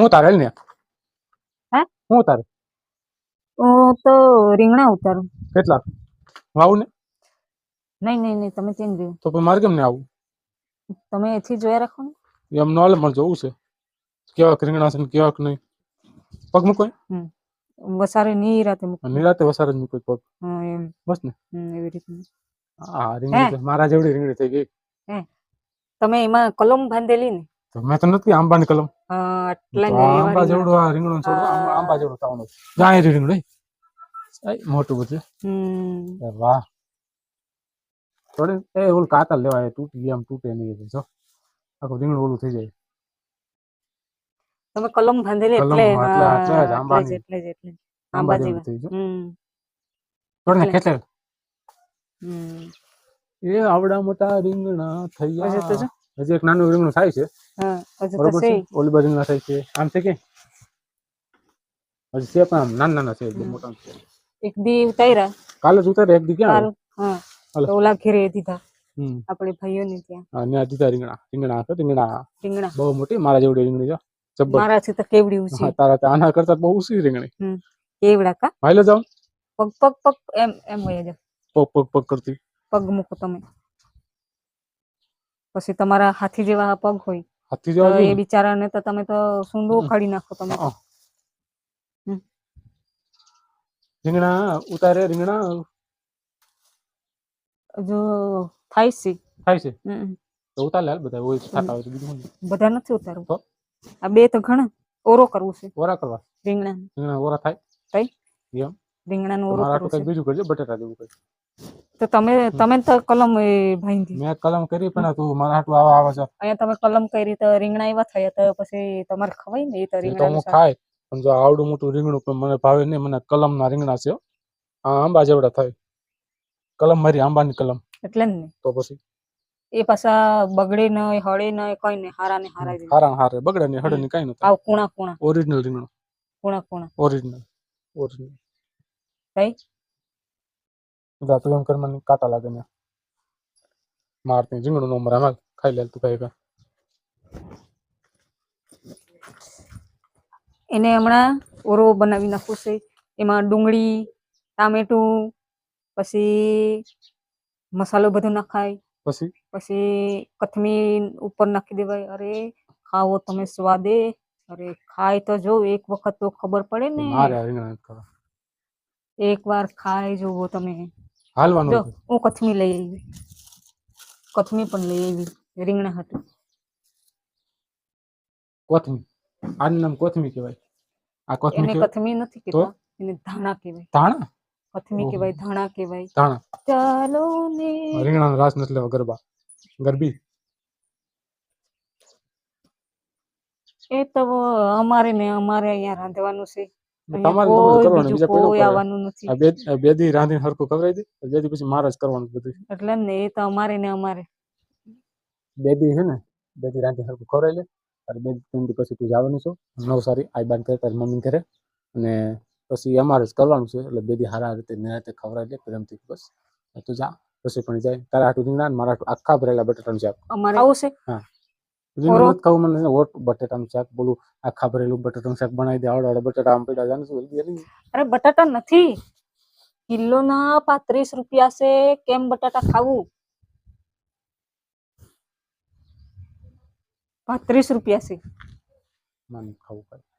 હું તારે ને? હે? હું તારે હું તો રીંગણા ઉતારું. કેટલા વાવું ને? નહીં નહીં નહીં તમે ચેન્જ રહ્યો તો પછી મારે કેમ ને આવું? તમે એથી જોયા રાખો ને. એમ નોલે મને જોવું છે. કેવાક રીંગણા છે ને કેવાક નહીં. પગ મૂકો વસારે ની રાતે મૂકો. નિરાતે વસાર જ મૂકો પગ. હા, એમ. બસ ને? હમ, એવી રીતનું આ રીંગણી તો મારા જેવડી રીંગણી થઈ ગઈ. તમે એમાં કલમ બાંધેલી ને? તો મેં તો નથી આંબાની કલમ. હમ, એ વાહ થોડે એ ઓલું કાતર લેવાય તૂટી આમ તૂટે નહીં જો આખું રીંગણું ઓલું થઈ જાય તમે કલમ બાંધેલી એટલે એટલે- એટલે એટલે જ આંબાની. એટલે જ એટલે જ. આંબા આંબા જેવું જેવા થઈ જાય હમ થોડે ને એટલે. ખેંચે હમ એ આવડા મોટા રીંગણા થઈ ગયા હજી એક નાનું રીંગણું થાય છે બરોબર છે? છે. ઓલી બાજુ રીંગણા થાય છે. આમ છે કે? હજી છે પણ આમ નાના નાના છે એકદમ મોટા છે. એક દી ઉતાર્યા કાલે જ ઉતારે એક દી ક્યાં? હા. તો ઓલા ઘેરે દીધા. આપણે ભાઈઓને ત્યાં. હા, ને દીધા રીંગણા. રીંગણા છે રીંગણા. રીંગણા. બહુ મોટી મારા જેવડી રીંગણી છે. જબ્બર. મારાથી તો કેવડી હા, તારા આના કરતા બહુ ઊંચી રીંગણી. કેવડા કા? હાલે જાવ પગ પગ પગ એમ એમ હોય જાવ પગ પગ પગ કરતી. પગ મૂકો તમે. પછી તમારા હાથી જેવા પગ હોય. હાથી તો જેવા એ જોઈએ ને. બિચારાને તો તમે તો સૂંદો હમ. ઉખાડી નાખો તમે. તો. હા. હમ. રીંગણા ઉતારે રીંગણા? જો થાય છે. થાય છે? હમ. તો ઉતાર લે હાલ બધા હોય ખાતા હોય તો બીજું શું? બધા નથી ઉતારવું. તો? આ બે તો ઘણા. ઓરો કરવું છે. ઓરા કરવા? રીંગણા રીંગણા ઓરા થાય? રીંગણાનો તો ઓરો મારા કરવું કંઈક છે. બીજું કરજો બટેટા જેવું કંઈક. તો તમે તમે તો કલમ ભાઈ મેં કલમ કરી પણ તું મારા હાટુ આવા આવે છે. અહીંયા તમે કલમ કરી તો રીંગણા એવા થયા તો પછી તમારે ખવાય ને એ તો રીંગણા હું ખાય પણ જો આવડું મોટું રીંગણું પણ મને ભાવે નહીં મને કલમના રીંગણા છે આ આંબા જેવડા થાય. કલમ મારી આંબાની કલમ. એટલે ને. તો પછી? એ પાછા બગડે નહીં હળે નહીં કઈ નહીં હારા ને હારા હારા હારે બગડે નહીં હળે નહીં કઈ ન આવ કુણા કુણા. ઓરિજિનલ રીંગણું. કુણા કુણા. ઓરિજિનલ ઓરિજિનલ કઈ? જા તું એમ કર મને કાંટા લાગે ને મારતી રીંગણું નો મરા હાલ ખાઈ લે તું ખાઈ એને હમણાં ઓરો બનાવી નાખવું છે. એમાં ડુંગળી ટામેટું પછી મસાલો બધો નખાય. પછી? પછી કોથમીર ઉપર નાખી દેવાય. અરે ખાવો તમે સ્વાદે. અરે ખાય તો જો એક વખત તો ખબર પડે ને. મારે આ રીંગણા નથી ખાવા. એક વાર ખાઈ જોવો તમે. હાલવાનું જો હું કથમી લઈ આવી. કથમી પણ લઈ આવી. રીંગણા હતું. કોથમી આનું નામ કોથમી કહેવાય. આ કોથમી એને કથમી નથી કહેતા. એને ધાણા કહેવાય. ધાણા? કથમી કહેવાય ધાણા કહેવાય. ધાણા. ચાલો ને. રીંગણાનો રાસ નથી લેવા ગરબા. ગરબી. એ તો અમારે ને અમારે અહીંયા રાંધવાનું છે. અહીંયા તમારે કરવાનું બીજા કોઈ કોઈ ન કરે. આવવાનું નથી. આ બે બે દી રાંધીને હરખું ખવડાવી દે બે દી પછી મારે જ કરવાનું બધું. એટલે ને એ તો અમારે ને અમારે. બે દી છે ને બે દી રાંધીને હરખું ખવડાવી લે અને બે ત્રણ દી પછી તું જવાની છો. નવસારી આઈ બાન કરે તારી મમ્મી કરે અને પછી અમારે જ કરવાનું છે એટલે બે દી હારા રીતે નિરાતે ખવડાવી લે પ્રેમથી બસ. તું જા પછી પણ જાય. તારા હાટું રીંગણા મારા આખા ભરેલા બટાટાનું શાક. અમારે આવું છે? રીંગણ નથી ખાવું મને ઓટ બટાટાનું શાક બોલું આખા ભરેલું બટેટાનું શાક બનાવી દે આવડે આવડે બટાટા આમ પડ્યા જાણે શું. અરે બટાટા નથી કિલો ના પાંત્રીસ રૂપિયા છે કેમ બટાટા ખાવું પાંત્રીસ રૂપિયા છે મને ખાવું કાંઈ.